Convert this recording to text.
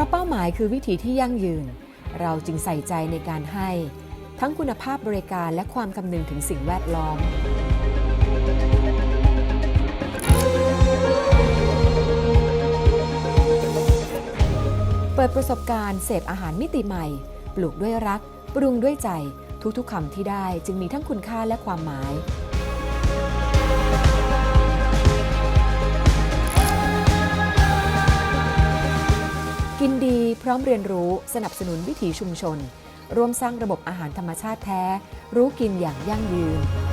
ราะเป้าหมายคือวิถีที่ยั่งยืน เราจึงใส่ใจในการให้ ทั้งคุณภาพบริการและความคำนึงถึงสิ่งแวดล้อม เปิดประสบการณ์เสพอาหารมิติใหม่ ปลูกด้วยรัก ปรุงด้วยใจ ทุกๆคำที่ได้จึงมีทั้งคุณค่าและความหมาย กินดีพร้อมเรียนรู้สนับสนุนวิถีชุมชน ร่วมสร้างระบบอาหารธรรมชาติแท้ รู้กินอย่างยั่งยืน